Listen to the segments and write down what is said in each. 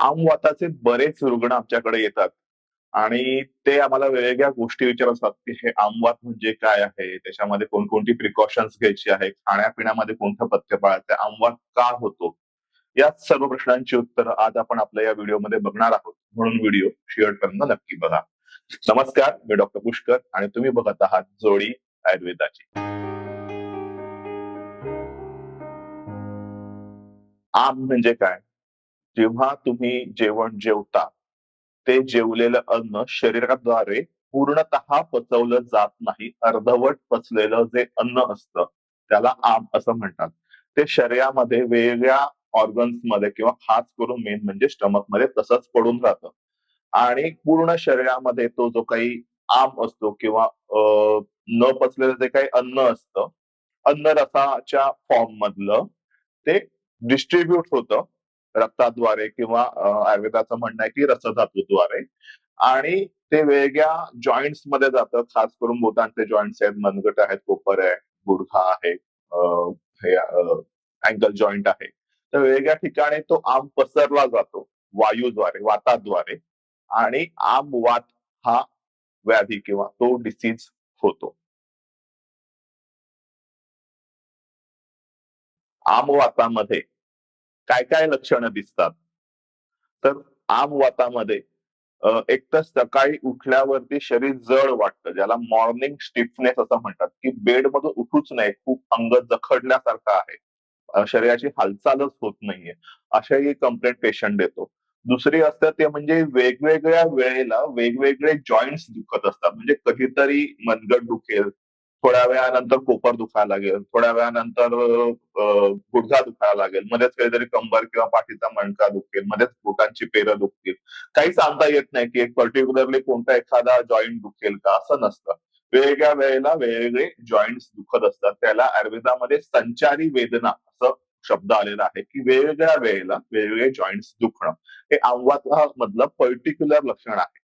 आमवाताचे बरेच रुग्ण आमच्याकडे येतात. आणि ते आम्हाला वेगवेगळ्या गोष्टी विचारत असतात की हे आमवात म्हणजे काय आहे? त्याच्यामध्ये कोणकोणती प्रिकॉशन्स घ्यायची आहे? खाण्यापिण्यामध्ये कोणतं पथ्य पाळायचं? आमवात का होतो? या सर्व प्रश्नांची उत्तरं आज आपण आपल्या या व्हिडिओमध्ये बघणार आहोत. म्हणून व्हिडिओ शेअर करणं नक्की बघा. नमस्कार मी डॉक्टर पुष्कर आणि तुम्ही बघत आहात जोडी आयुर्वेदाची. आम म्हणजे काय? जेव्हा तुम्ही जेवण जेवता ते जेवलेलं अन्न शरीराद्वारे पूर्णतः पचवलं जात नाही. अर्धवट पचलेलं जे अन्न असतं त्याला आम असं म्हणतात. ते शरीरामध्ये वेगळ्या ऑर्गन्समध्ये किंवा खास करून मेन म्हणजे स्टमकमध्ये तसंच पडून राहतं. आणि पूर्ण शरीरामध्ये तो जो काही आम असतो किंवा न पचलेलं जे काही अन्न असतं अन्न रसाच्या फॉर्म मधलं ते डिस्ट्रीब्युट होतं. रक्ताद्वारे किंवा आयुर्वेदाचं म्हणणं आहे की रसधातूद्वारे. आणि ते वेगळ्या जॉईंट्समध्ये जातं. खास करून बोटांचे जॉईंट्स आहेत. मनगट आहेत. कोपर आहे. गुडघा आहे. अँकल जॉईंट आहे. तर वेगळ्या ठिकाणी तो आम पसरला जातो. वायूद्वारे वाताद्वारे. आणि आम वात हा व्याधी किंवा तो डिसीज होतो. आमवातामध्ये काय काय लक्षणं दिसतात? तर आम वातामध्ये एकतर सकाळी उठल्यावरती शरीर जड वाटतं ज्याला मॉर्निंग स्टिफनेस असं म्हणतात की बेड मधून उठूच नाही खूप अंग जखडल्यासारखं आहे. शरीराची हालचालच होत नाहीये अशाही कंप्लेंट पेशंट देतो. दुसरी असतं ते म्हणजे वेगवेगळ्या वेळेला वेगवेगळे जॉईंट्स दुखत असतात म्हणजे कधीतरी मनगट दुखेल थोड्या वेळानंतर कोपर दुखायला लागेल थोड्या वेळानंतर गुडघा दुखायला लागेल मध्येच काहीतरी कंबर किंवा पाठीचा मणका दुखेल मध्येच बोटांची पेरं दुखतील. काही सांगता येत नाही की एक पर्टिक्युलरली कोणता एखादा जॉईंट दुखेल का असं नसतं. वेगळ्या वेळेला वेगवेगळे जॉईंट्स दुखत असतात. त्याला आयुर्वेदामध्ये संचारी वेदना असं शब्द आलेला आहे की वेगवेगळ्या वेळेला वेगवेगळे जॉईंट्स दुखणं. हे आव्हात मधलं पर्टिक्युलर लक्षण आहे.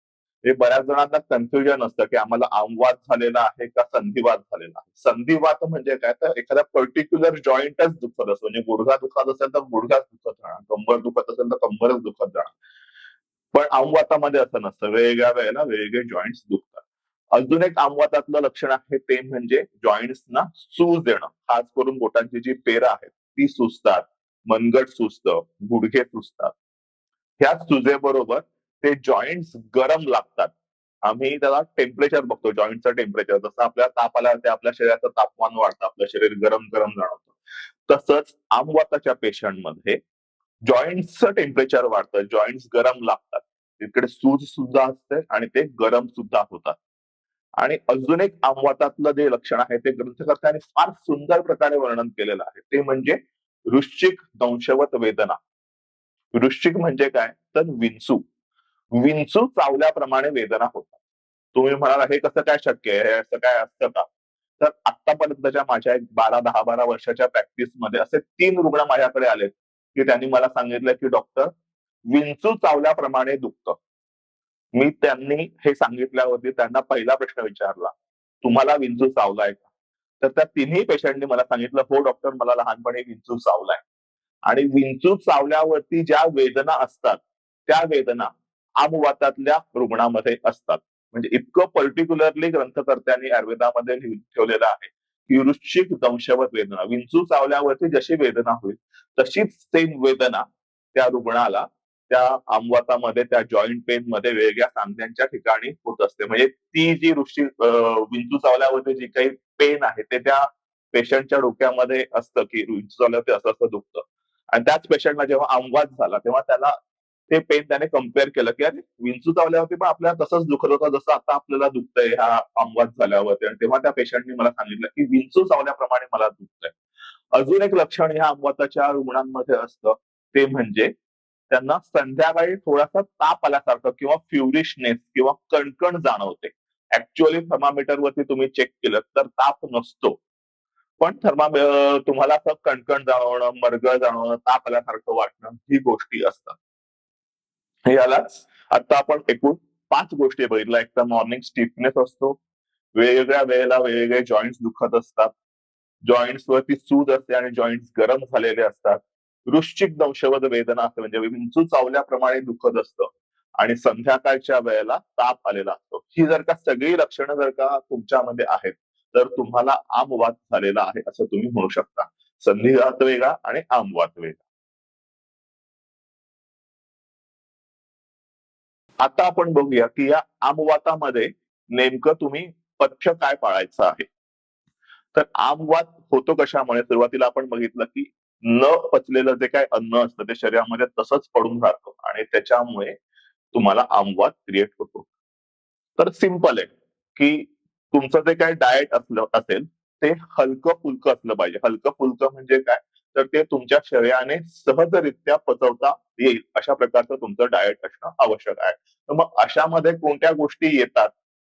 हे बऱ्याच जणांना कन्फ्युजन असतं की आम्हाला आमवाद झालेला आहे का संधिवाद झालेला आहे? संधिवात म्हणजे काय? तर एखादा पर्टिक्युलर जॉईंटच दुखत असतो. म्हणजे गुडघा दुखत असेल तर गुडघाच दुखत राहणार. कंबर दुखत असेल तर कंबरच दुखत जाणार पण आमवातामध्ये असं नसतं. वेगळ्या वेळेला वेगवेगळे जॉईंट्स दुखतात. अजून एक आमवातातलं लक्षण आहे ते म्हणजे जॉईंट्सना सूज देणं. खास करून बोटांची जी पेरा आहेत ती सुचतात मनगट सुचतं गुडघे सुचतात ह्याच सुजेबरोबर ते जॉईंट गरम लागतात. आम्ही त्याला टेम्परेचर बघतो जॉईंटचं टेम्परेचर जसं आपल्याला ताप आला ते आपल्या शरीराचं तापमान वाढतं आपलं शरीर गरम गरम जाणवतं. तसंच आमवाताच्या पेशंटमध्ये जॉईंटचं टेम्परेचर वाढतं जॉईंट्स गरम लागतात. तिकडे सूज सुद्धा असते आणि ते गरम सुद्धा होतात. आणि अजून एक आमवातातलं जे लक्षण आहे ते ग्रंथकर्त्याने फार सुंदर प्रकारे वर्णन केलेलं आहे. ते म्हणजे वृश्चिक दंशवत वेदना. वृश्चिक म्हणजे काय? तर विंचू. विंचू चावल्याप्रमाणे वेदना होतात. तुम्ही म्हणाला हे कसं काय शक्य आहे? असं काय असतं का? तर आतापर्यंतच्या माझ्या एक बारा दहा बारा वर्षाच्या प्रॅक्टिसमध्ये असे तीन रुग्ण माझ्याकडे आलेत की त्यांनी मला सांगितलं की डॉक्टर विंचू चावल्याप्रमाणे दुखतं. मी त्यांनी हे सांगितल्यावरती त्यांना पहिला प्रश्न विचारला तुम्हाला विंचू चावलाय का? तर त्या तिन्ही पेशंटनी मला सांगितलं हो डॉक्टर मला लहानपणी विंचू चावलाय. आणि विंचू चावल्यावरती ज्या वेदना असतात त्या वेदना आमवातातल्या रुग्णामध्ये असतात. म्हणजे इतकं पर्टिक्युलरली ग्रंथकर्त्यांनी आयुर्वेदामध्ये ठेवलेलं आहे की वृश्चिक दंशवत वेदना विंचू चावल्यावरती जशी वेदना होईल तशीच सेम वेदना त्या रुग्णाला त्या आमवातामध्ये त्या जॉईंट पेन मध्ये वेगळ्या सांध्यांच्या ठिकाणी होत असते. म्हणजे ती जी ऋषी विंचू चावल्यावरती जी काही पेन आहे ते त्या पेशंटच्या डोक्यामध्ये असतं की विंचू चावल्यावरती असं असं दुखतं. आणि त्याच पेशंटला जेव्हा आमवाद झाला तेव्हा त्याला ते पेन त्याने कंपेअर केलं की अरे विंचू चावल्यावरती पण आपल्याला तसंच दुखत होतं जसं आता आपल्याला दुखतंय ह्या आमवाद झाल्यावरती. आणि तेव्हा त्या पेशंटने मला सांगितलं की विंचू चावल्याप्रमाणे मला दुखतंय. अजून एक लक्षण ह्या आमवाताच्या रुग्णांमध्ये असतं ते म्हणजे त्यांना संध्याकाळी थोडासा ताप आल्यासारखं किंवा फ्युरिशनेस किंवा कणकण जाणवते. ऍक्च्युअली थर्मामीटर वरती तुम्ही चेक केलं तर ताप नसतो. पण थर्मा तुम्हाला असं कणकण जाणवणं मरगळ जाणवणं ताप आल्यासारखं वाटणं ही गोष्टी असतात. यालाच आता आपण एकूण पाच गोष्टी बघितल्या. एक तर मॉर्निंग स्टिफनेस असतो. वेगवेगळ्या वेळेला वेगवेगळे जॉईंट्स दुखत असतात. जॉईंट्स वरती सूज असते आणि जॉईंट्स गरम झालेले असतात. वृश्चिक दंशवद वेदना असते. म्हणजे विंचू चावल्याप्रमाणे दुखत असतं. आणि संध्याकाळच्या वेळेला ताप आलेला असतो. ही जर का सगळी लक्षणं जर का तुमच्यामध्ये आहेत तर तुम्हाला आमवात झालेला आहे असं तुम्ही म्हणू शकता. संधिवात वेगळा आणि आमवात वेगळा आता आपण बघूया की या आमवातामध्ये नेमकं तुम्ही पथ्य काय पाळायचं आहे. तर आमवात होतो कशामुळे? सुरुवातीला आपण बघितलं की न पचलेलं जे काय अन्न असतं ते शरीरामध्ये तसंच पडून राहतं आणि त्याच्यामुळे तुम्हाला आमवात क्रिएट होतो. तर सिंपल आहे की तुमचं जे काय डाएट असलं असेल ते हलकं फुलकं असलं पाहिजे. हलकं फुलकं म्हणजे काय? तर ते तुमच्या शरीराने सहजरित्या पचवता येईल अशा प्रकारचं तुमचं डाएट असणं आवश्यक आहे. तर मग अशामध्ये कोणत्या गोष्टी येतात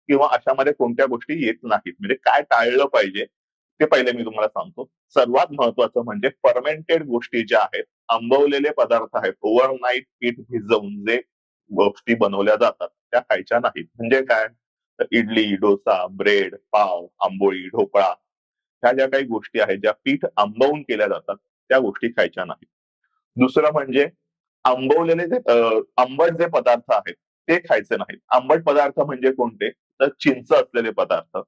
किंवा अशामध्ये कोणत्या गोष्टी येत नाहीत? म्हणजे काय टाळलं पाहिजे? ते पहिले मी तुम्हाला सांगतो. सर्वात महत्वाचं म्हणजे फर्मेंटेड गोष्टी ज्या आहेत आंबवलेले पदार्थ आहेत ओव्हरनाईट पीठ भिजवून जे गोष्टी बनवल्या जातात त्या खायच्या नाहीत. म्हणजे काय? तर इडली डोसा ब्रेड पाव आंबोळी ढोकळा ह्या ज्या काही गोष्टी आहेत ज्या पीठ आंबवून केल्या जातात त्या गोष्टी खायच्या नाहीत. दुसरं म्हणजे आंबवलेले जे आंबट जे पदार्थ आहेत ते खायचे नाहीत. आंबट पदार्थ म्हणजे कोणते? तर चिंच असलेले पदार्थ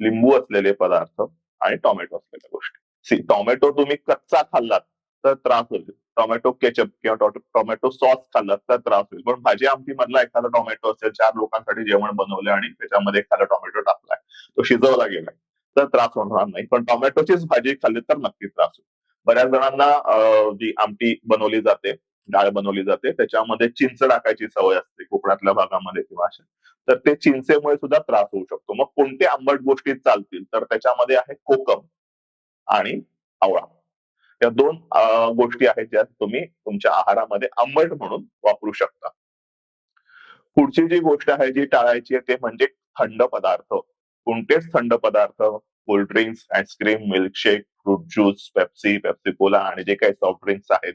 लिंबू असलेले पदार्थ आणि टोमॅटो असलेल्या गोष्टी. टॉमॅटो टोमॅटो तुम्ही कच्चा खाल्लात तर त्रास होईल. टोमॅटो केचप किंवा टॉमॅटो टोमॅटो सॉस खाल्लात तर त्रास होईल. पण भाजी आमटी मधला एखादा टोमॅटो असेल चार लोकांसाठी जेवण बनवलं आणि त्याच्यामध्ये एखादा टोमॅटो टाकलाय तो शिजवला गेलाय तर त्रास होणार नाही. पण टॉमॅटोचीच भाजी खाल्ली तर नक्की त्रास होईल. बऱ्याच जणांना जी आमटी बनवली जाते डाळ बनवली जाते. त्याच्यामध्ये चिंच टाकायची सवय असते कोकणातल्या भागामध्ये किंवा अशा. तर ते चिंचेमुळे सुद्धा त्रास होऊ शकतो. मग कोणते आंबट गोष्टी चालतील? तर त्याच्यामध्ये आहे कोकम आणि आवळा. या दोन गोष्टी आहेत ज्या तुम्ही तुमच्या आहारामध्ये आंबट म्हणून वापरू शकता. पुढची जी गोष्ट आहे जी टाळायची आहे ते म्हणजे थंड पदार्थ. कोणतेच थंड पदार्थ cold drinks ice cream milkshake fruit juice Pepsi Pepsi cola आणि जे काही सॉफ्ट ड्रिंक्स आहेत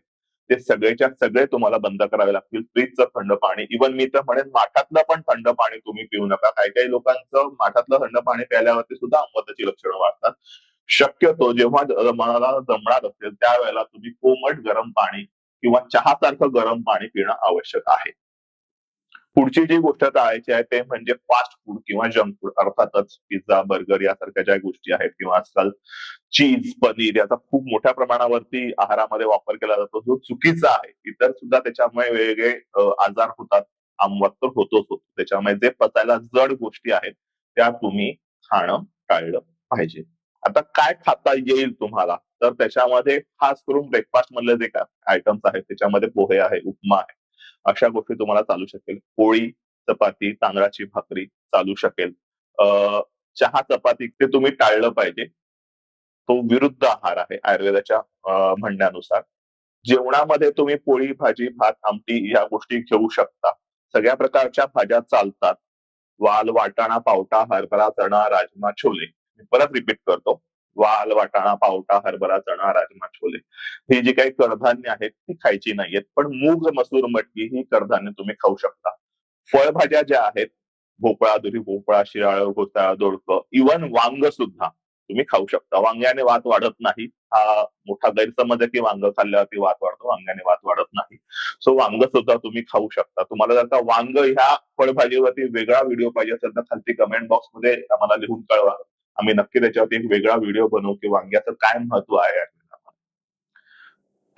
ते सगळेच्या सगळे तुम्हाला बंद करावे लागतील. फ्रीजचं थंड पाणी. इवन मी तर म्हणेन माठातलं पण थंड पाणी तुम्ही पिऊ नका. काही काही लोकांचं माठातलं थंड पाणी प्यायल्यावरती सुद्धा आंबताची लक्षणं वाढतात. शक्यतो जेव्हा मनाला जमणार असेल त्यावेळेला तुम्ही कोमट गरम पाणी किंवा चहासारखं गरम पाणी पिणं आवश्यक आहे. पुढची जी गोष्ट टाळायची आहे ते म्हणजे फास्ट फूड किंवा जंक फूड अर्थातच पिझ्झा बर्गर यासारख्या ज्या गोष्टी आहेत किंवा आजकाल चीज पनीर याचा खूप मोठ्या प्रमाणावरती आहारामध्ये वापर केला जातो. जो चुकीचा आहे इतर सुद्धा त्याच्यामुळे वेगवेगळे आजार होतात आमवाद तर होतोच होतो. त्याच्यामुळे जे पचायला जड गोष्टी आहेत त्या तुम्ही खाणं टाळलं पाहिजे. आता काय खाता येईल तुम्हाला? तर त्याच्यामध्ये खास करून ब्रेकफास्ट मधले जे काय आयटम्स आहेत त्याच्यामध्ये पोहे आहे उपमा आहे अशा गोष्टी तुम्हाला चालू शकेल. पोळी चपाती तांदळाची भाकरी चालू शकेल. अ, चहा चपाती ते तुम्ही टाळलं पाहिजे. तो विरुद्ध आहार आहे आयुर्वेदाच्या म्हणण्यानुसार. जेवणामध्ये तुम्ही पोळी भाजी भात आमटी या गोष्टी घेऊ शकता. सगळ्या प्रकारच्या भाज्या चालतात. वाल वाटाणा पावटा हरभरा चणा राजमा छोले मी परत रिपीट करतो. वाल वाटाणा पावटा हरभरा चणा राजमा छोले. हे जी काही कडधान्य आहेत ती खायची नाहीयेत पण मूग मसूर मटकी ही कडधान्य तुम्ही खाऊ शकता. फळभाज्या ज्या आहेत भोपळा दुरी भोपळा शिराळ घोसाळा दोडकं इवन वांग सुद्धा तुम्ही खाऊ शकता. वांग्याने वात वाढत नाही. हा मोठा गैरसमज आहे की वांग खाल्ल्यावरती वात वाढतो वांग्याने वात वाढत नाही. सो वांग सुद्धा तुम्ही खाऊ शकता. तुम्हाला जर का वांग ह्या फळभाजीवरती वेगळा व्हिडिओ पाहिजे असेल तर खालती कमेंट बॉक्समध्ये आम्हाला लिहून कळवा. आम्ही नक्की त्याच्यावरती एक वेगळा व्हिडिओ बनवू की वांग्याचं काय महत्त्व आहे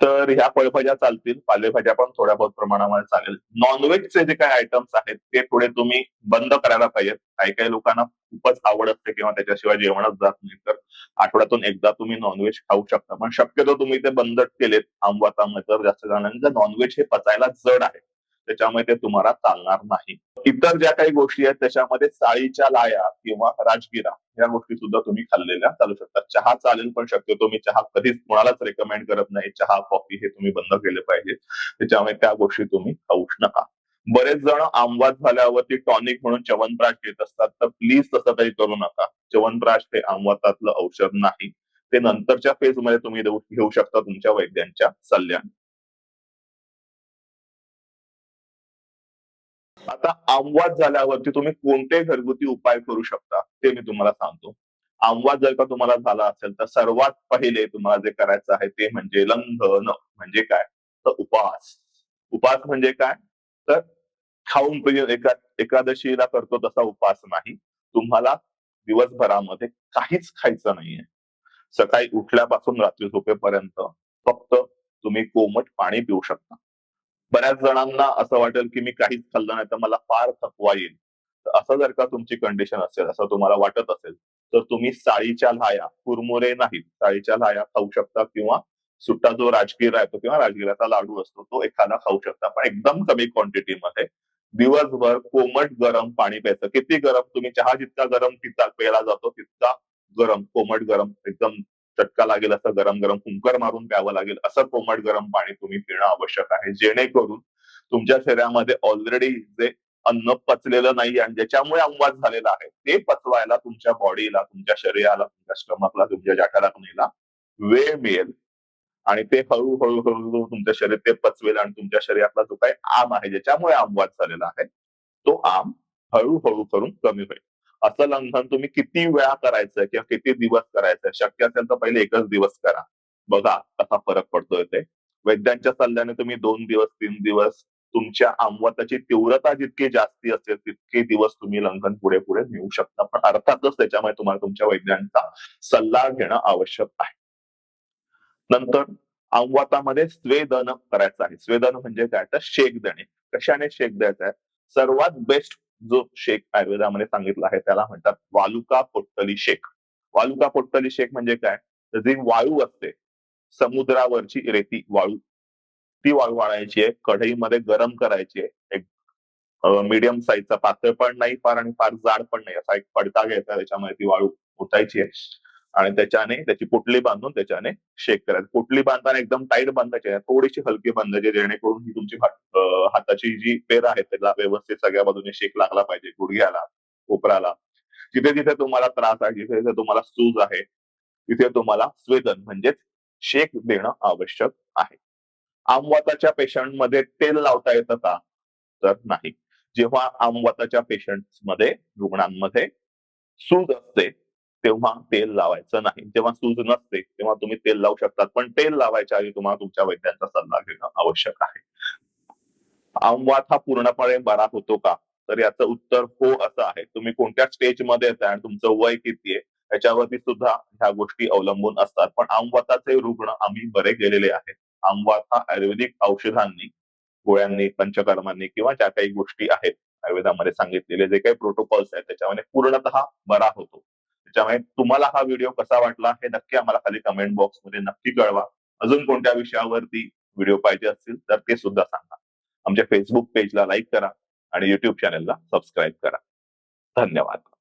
तर ह्या फळभाज्या चालतील. पालेभाज्या पण थोड्या बहुत प्रमाणामध्ये चालेल. नॉनव्हेजचे जे काही आयटम्स आहेत ते थोडे तुम्ही बंद करायला पाहिजेत. काही काही लोकांना खूपच आवड असते किंवा त्याच्याशिवाय जेवणच जात नाही. तर आठवड्यातून एकदा तुम्ही नॉनव्हेज खाऊ शकता. पण शक्यतो तुम्ही ते बंद केलेत आमवातामध्ये तर जास्त जणांना नॉनव्हेज हे पचायला जड आहे. त्याच्यामुळे ते तुम्हाला चालणार नाही. इतर ज्या काही गोष्टी आहेत त्याच्यामध्ये साळीच्या लाया किंवा राजगिरा. या गोष्टी सुद्धा तुम्ही खाल्लेल्या. चालू शकता. चहा चालेल पण शक्यतो मी चहा कधीच कोणालाच रेकमेंड करत नाही. चहा कॉफी हे तुम्ही बंद केले पाहिजे. त्याच्यामुळे त्या गोष्टी तुम्ही खाऊच नका. बरेच जण आमवाद झाल्यावरती टॉनिक म्हणून च्यवनप्राश घेत असतात. तर प्लीज तसं काही करू नका. च्यवनप्राश हे आमवादातलं औषध नाही. ते नंतरच्या फेजमध्ये तुम्ही देऊ- घेऊ शकता तुमच्या वैद्यांच्या सल्ल्याने. आता आमवाद झाल्यावरती तुम्ही कोणते घरगुती उपाय करू शकता ते मी तुम्हाला सांगतो. आमवाद जर का तुम्हाला झाला असेल तर सर्वात पहिले तुम्हाला जे करायचं आहे ते म्हणजे लंघन म्हणजे काय? तर उपास उपवास म्हणजे काय? तर खाऊन पिऊन एका एकादशीला करतो तसा उपवास नाही. तुम्हाला दिवसभरामध्ये काहीच खायचं नाहीये. सकाळी उठल्यापासून रात्री झोपेपर्यंत फक्त तुम्ही कोमट पाणी पिऊ शकता. बऱ्याच जणांना असं वाटेल की मी काहीच खाल्लं नाही तर मला फार थकवा येईल. तर असं जर का तुमची कंडिशन असेल असं तुम्हाला वाटत असेल तर तुम्ही साळीच्या लाया कुरमुरे नाहीत. साळीच्या लाया खाऊ शकता किंवा सुट्टा जो राजगिरा येतो किंवा राजगिराचा लाडू असतो तो एखादा खाऊ शकता. पण एकदम कमी क्वांटिटीमध्ये दिवसभर कोमट गरम पाणी प्यायचं. किती गरम? तुम्ही चहा जितका गरम पिता प्यायला जातो तितका गरम कोमट गरम एकदम चटका लागेल असं गरम गरम कुंकर मारून प्यावं लागेल असं कोमट गरम पाणी तुम्ही पिणं आवश्यक आहे. जेणेकरून तुमच्या शरीरामध्ये ऑलरेडी जे अन्न पचलेलं नाही आणि ज्याच्यामुळे अंवाद झालेला आहे ते पचवायला तुमच्या बॉडीला तुमच्या शरीराला तुमच्या स्टमकला तुमच्या जाठराग्नीला वेळ मिळेल. आणि ते हळूहळू हळूहळू तुमच्या शरीर ते पचवेल आणि तुमच्या शरीरातला जो काही आम आहे ज्याच्यामुळे आमवाद झालेला आहे तो आम हळूहळू करून कमी होईल. असं लंघन तुम्ही किती वेळा करायचंय किंवा किती दिवस करायचंय? शक्य असेल तर पहिले एकच दिवस करा. बघा कसा फरक पडतोय ते. वैद्यांच्या सल्ल्याने तुम्ही दोन दिवस तीन दिवस तुमच्या आमवताची तीव्रता जितकी जास्ती असेल तितके दिवस तुम्ही लंघन पुढे पुढे नेऊ शकता. पण अर्थातच त्याच्यामुळे तुम्हाला तुमच्या वैद्यांचा सल्ला घेणं आवश्यक आहे. नंतर आमवातामध्ये स्वेदन करायचं आहे. स्वेदन म्हणजे काय? तर शेक देणे कशाने शेक द्यायचा आहे? सर्वात बेस्ट जो शेक आयुर्वेदामध्ये सांगितला आहे त्याला म्हणतात वालुका पोट्टली शेक वालुका पोट्टली शेक म्हणजे काय? तर जी वाळू असते समुद्रावरची रेती वाळू ती वाळू वाळायची आहे कढईमध्ये गरम करायची आहे एक मीडियम साईजचा पातळ पण नाही फार आणि फार जाड पण नाही असा एक पडता घ्यायचा त्याच्यामध्ये ती वाळू ओतायची आहे. आणि त्याच्याने त्याची पोटली बांधून त्याच्याने शेक करायचं पोटली बांधताना एकदम टाईट बांधायची आहे थोडीशी हलकी बांधायची जेणेकरून ही तुमची हाताची जी पेर आहे त्याला व्यवस्थित सगळ्या बाजूने शेक लागला पाहिजे गुडघ्याला कोपराला. जिथे जिथे तुम्हाला त्रास आहे जिथे जिथे तुम्हाला सूज आहे तिथे तुम्हाला स्वेदन म्हणजेच शेक देणं आवश्यक आहे. आमवाताच्या पेशंटमध्ये तेल लावता येतं का? तर नाही. जेव्हा आमवाताच्या पेशंटमध्ये रुग्णांमध्ये सूज असते तेव्हा तेल लावायचं नाही. जेव्हा सूज नसते तेव्हा तुम्ही तेल लावू शकतात. पण तेल लावायच्या आधी तुम्हाला तुमच्या वैद्यांचा सल्ला घेणं आवश्यक आहे. आमवात हा पूर्णपणे बरा होतो का? तर याचं उत्तर हो असं आहे. तुम्ही कोणत्या स्टेजमध्ये येत आणि तुमचं वय किती आहे याच्यावरती सुद्धा ह्या गोष्टी अवलंबून असतात. पण आमवाताचे रुग्ण आम्ही बरे गेलेले आहेत. आमवात हा आयुर्वेदिक औषधांनी गोळ्यांनी पंचकर्मांनी किंवा ज्या काही गोष्टी आहेत आयुर्वेदामध्ये सांगितलेले जे काही प्रोटोकॉल्स आहेत त्याच्यामध्ये पूर्णतः बरा होतो. त्याच्यामुळे तुम्हाला हा व्हिडिओ कसा वाटला हे नक्की आम्हाला खाली कमेंट बॉक्समध्ये नक्की कळवा. अजून कोणत्या विषयावरती व्हिडिओ पाहिजे असतील तर ते सुद्धा सांगा. आमच्या फेसबुक पेजला लाईक करा आणि युट्यूब चॅनेलला सबस्क्राईब करा. धन्यवाद.